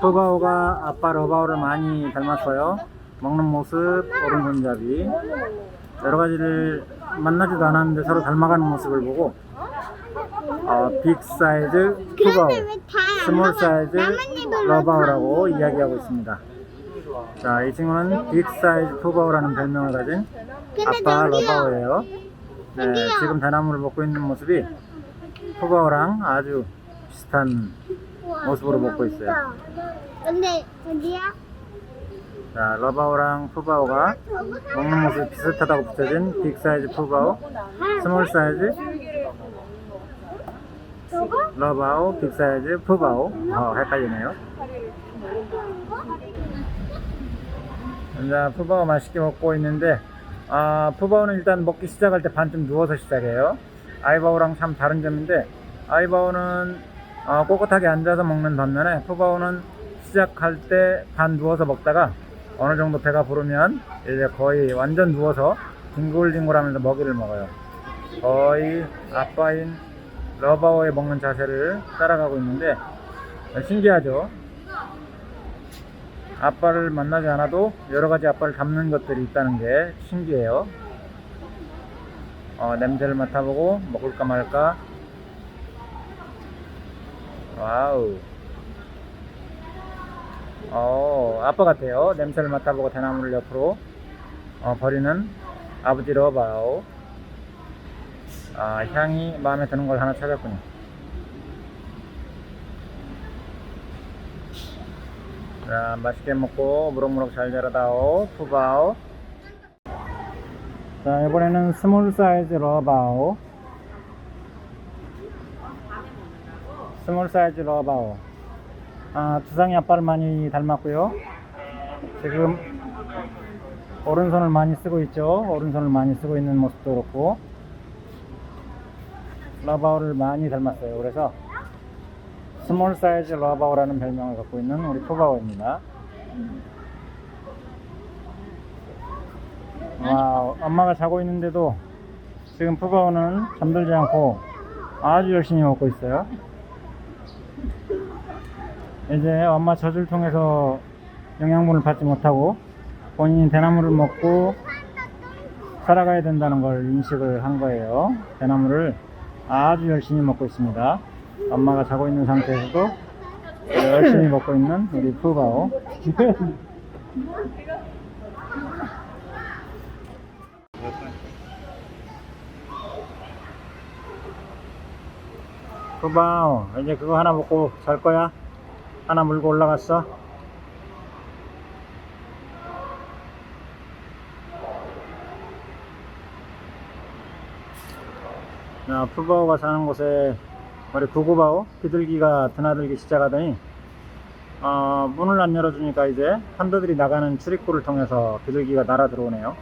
푸바오가 아빠 러바오를 많이 닮았어요. 먹는 모습, 오른손잡이. 여러 가지를 만나지도 않았는데 서로 닮아가는 모습을 보고 어, 빅 사이즈 왜다안 스몰 사이즈 러바오라고 이야기하고 있습니다. 자, 이 친구는 빅 사이즈 푸바오라는 별명을 가진 아빠 러바오예요. 네. 지금 대나무를 먹고 있는 모습이 푸바오랑 아주 비슷한 모습으로 먹고 있어요. 근데 저기야 자, 러바오랑 푸바오가 먹는 모습이 비슷하다고 붙여진 빅 사이즈 푸바오, 스몰 사이즈? 러바오, 빅 사이즈 푸바오. 어, 헷갈리네요. 자, 푸바오 맛있게 먹고 있는데, 아, 푸바오는 일단 먹기 시작할 때 반쯤 누워서 시작해요. 아이바오랑 참 다른 점인데, 아이바오는 어, 꼿꼿하게 앉아서 먹는 반면에, 푸바오는 시작할 때 반 누워서 먹다가 어느 정도 배가 부르면 이제 거의 완전 누워서 뒹굴뒹굴하면서 먹이를 먹어요. 거의 아빠인 러바오의 먹는 자세를 따라가고 있는데 신기하죠. 아빠를 만나지 않아도 여러 가지 아빠를 닮는 것들이 있다는 게 신기해요. 어, 냄새를 맡아보고 먹을까 말까. 와우. 어, 아빠 같아요. 냄새를 맡아보고 대나무를 옆으로 어, 버리는 아버지 러바오. 아, 향이 마음에 드는 걸 하나 찾았군요. 자, 맛있게 먹고 무럭무럭 잘 자라다오, 푸바오. 자, 이번에는 스몰 사이즈 러바오. 스몰 사이즈 러바오. 아, 두상이 아빠를 많이 닮았고요. 지금 오른손을 많이 쓰고 있죠. 오른손을 많이 쓰고 있는 모습도 그렇고. 러바오를 많이 닮았어요. 그래서 스몰 사이즈 러바오라는 별명을 갖고 있는 우리 푸바오입니다. 와, 엄마가 자고 있는데도 지금 푸바오는 잠들지 않고 아주 열심히 먹고 있어요. 이제 엄마 젖을 통해서 영양분을 받지 못하고 본인이 대나무를 먹고 살아가야 된다는 걸 인식을 한 거예요. 대나무를 아주 열심히 먹고 있습니다. 엄마가 자고 있는 상태에서도 열심히 먹고 있는 우리 푸바오. 푸바오, 이제 그거 하나 먹고 잘 거야? 하나 물고 올라갔어? 자, 푸바오가 사는 곳에 우리 구구바오 비둘기가 드나들기 시작하더니 어, 문을 안 열어주니까 이제 판더들이 나가는 출입구를 통해서 비둘기가 날아 들어오네요.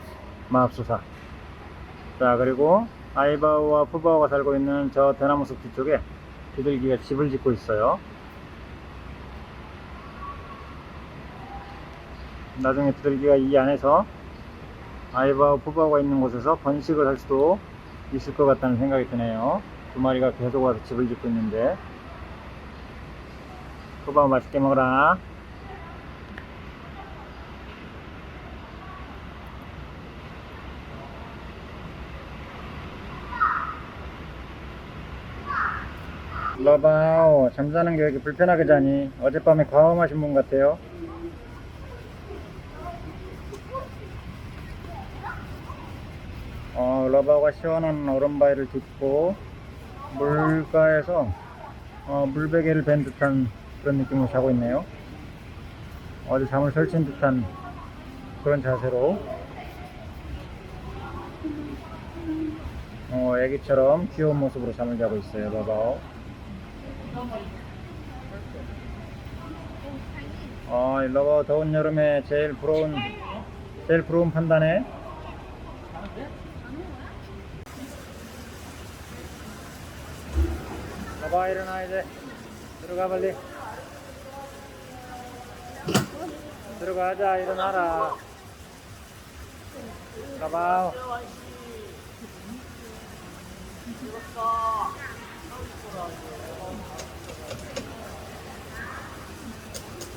마합소사. 자 그리고 아이바오와 푸바오가 살고 있는 저 대나무 숲 뒤쪽에 비둘기가 집을 짓고 있어요. 나중에 비둘기가 이 안에서 아이바오 푸바오가 있는 곳에서 번식을 할 수도 있을 것 같다는 생각이 드네요. 두 마리가 계속 와서 집을 짓고 있는데. 푸바오 맛있게 먹어라. 러바오 잠자는 게 이렇게 불편하게 자니 어젯밤에 과음하신 분 같아요. 어, 러바가 시원한 얼음바위를 딛고 물가에서 어, 물베개를 벤 듯한 그런 느낌으로 자고 있네요. 어디 잠을 설친 듯한 그런 자세로 어, 애기처럼 귀여운 모습으로 잠을 자고 있어요, 러바오. 어, 이 러바오 더운 여름에 제일 부러운 제일 부러운 판단에 봐봐 일어나 이제 들어가 빨리 들어가자 일어나라 가봐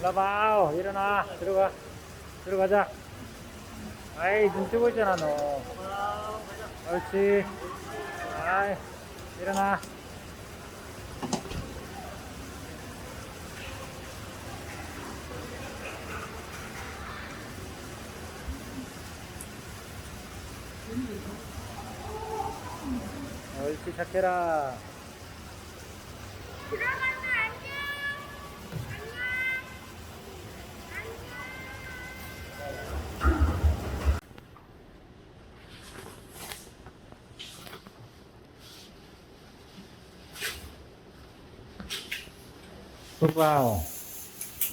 일어나 일어나 들어가 들어가자 아이 눈 뜨고 있잖아 너 옳지 아이 일어나 옳지 착해라 들어가면 안 돼. 푸바오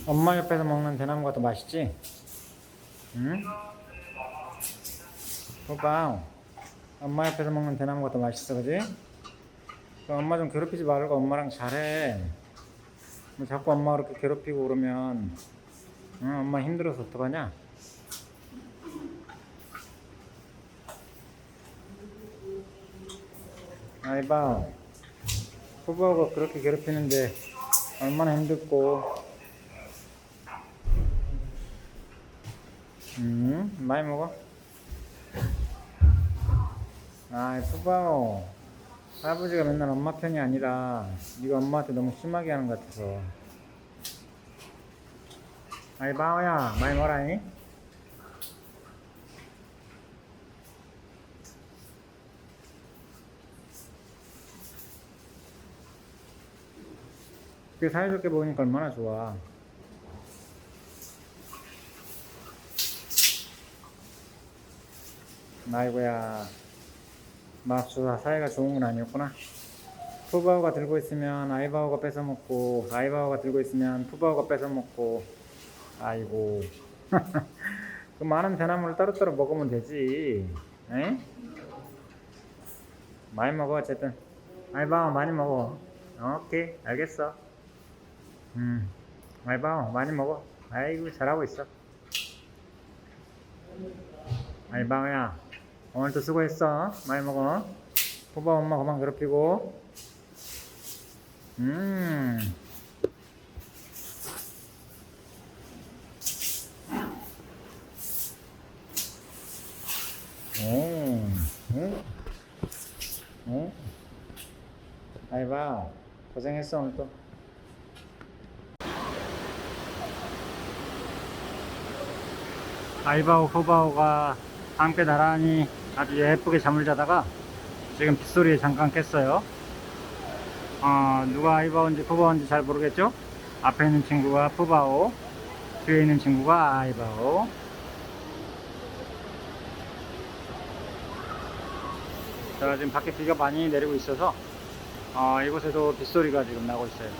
엄마 옆에서 먹는 대나무가 더 맛있지? 응? 푸바오 엄마 옆에서 먹는 대나무가 더 맛있어 그지? 그 엄마 좀 괴롭히지 말고 엄마랑 잘해. 뭐 자꾸 엄마 그렇게 괴롭히고 그러면 응, 엄마 힘들어서 어떡하냐? 아이바 푸바오가 그렇게 괴롭히는데 얼마나 힘들고. 음 많이 먹어 아이 푸바오 할아버지가 맨날 엄마 편이 아니라 네가 엄마한테 너무 심하게 하는 것 같아서 아이 바오야 많이 먹어라니 그 사이좋게 먹으니까 얼마나 좋아. 아이고야. 맙수사 사이가 좋은 건 아니었구나. 푸바오가 들고 있으면 아이바오가 뺏어 먹고, 아이바오가 들고 있으면 푸바오가 뺏어 먹고, 아이고. 그 많은 대나무를 따로따로 먹으면 되지. 에? 많이 먹어, 어쨌든. 아이바오 많이 먹어. 오케이, 알겠어. 음, 알바오 많이 먹어. 아이고 잘하고 있어. 알바오야 오늘도 수고했어. 많이 먹어. 푸바 엄마 그만 괴롭히고. 음. 오, 응? 응? 아이바 고생했어 오늘도. 아이바오 후바오가 함께 나란히 아주 예쁘게 잠을 자다가 지금 빗소리에 잠깐 깼어요. 어, 누가 아이바오인지 푸바오인지 잘 모르겠죠? 앞에 있는 친구가 푸바오, 뒤에 있는 친구가 아이바오. 자, 지금 밖에 비가 많이 내리고 있어서 어, 이곳에도 빗소리가 지금 나고 있어요.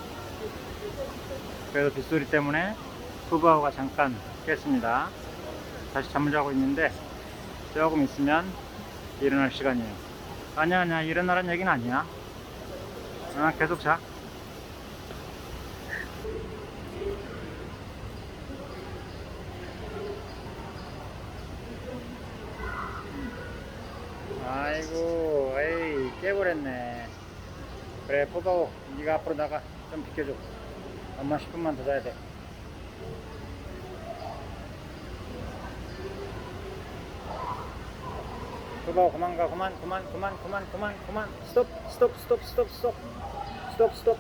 그래서 빗소리 때문에 푸바오가 잠깐 깼습니다. 다시 잠을 자고 있는데 조금 있으면 일어날 시간이에요. 아니야 아니야 일어나라는 얘기는 아니야. 아, 계속 자. 아이고 에이 깨버렸네. 그래 포바오 네가 앞으로 나가 좀 비켜줘. 엄마 10분만 더 자야 돼. 그거 그만 가 그만 그만 그만 그만 그만 그만. 스톱 스톱 스톱 스톱 스톱. 스톱 스톱.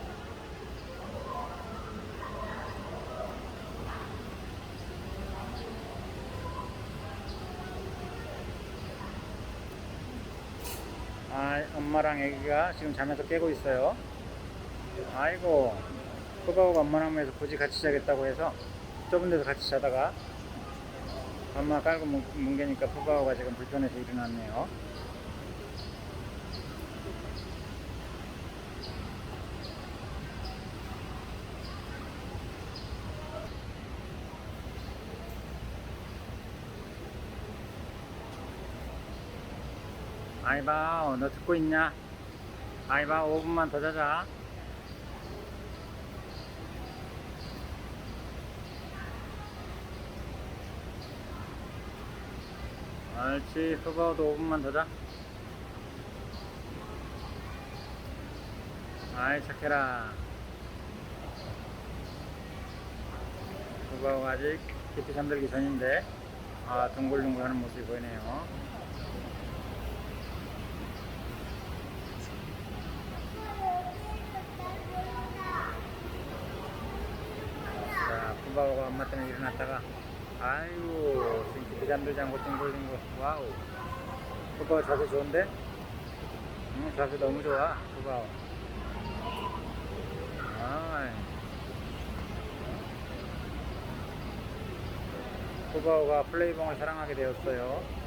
아 엄마랑 애기가 지금 잠에서 깨고 있어요. 아이고 그거하고 엄마랑 해서 굳이 같이 자겠다고 해서 좁은 데서 같이 자다가 엄마 깔고 뭉- 뭉개니까 푸바오가 지금 불편해서 일어났네요. 아이바오, 너 듣고 있냐? 아이바오, 5분만 더 자자. 옳지 후바오도 5분만 더 자. 아이 착해라 푸바오가 아직 깊이 잠들기 전인데 아, 둥글둥글 하는 모습이 보이네요. 자, 푸바오가 엄마 때문에 일어났다가 아이고 잠들지 않고 둥글둥글 와우. 푸바오 자세 좋은데? 응, 자세 너무 좋아. 아이. 푸바오가 플레이봉을 사랑하게 되었어요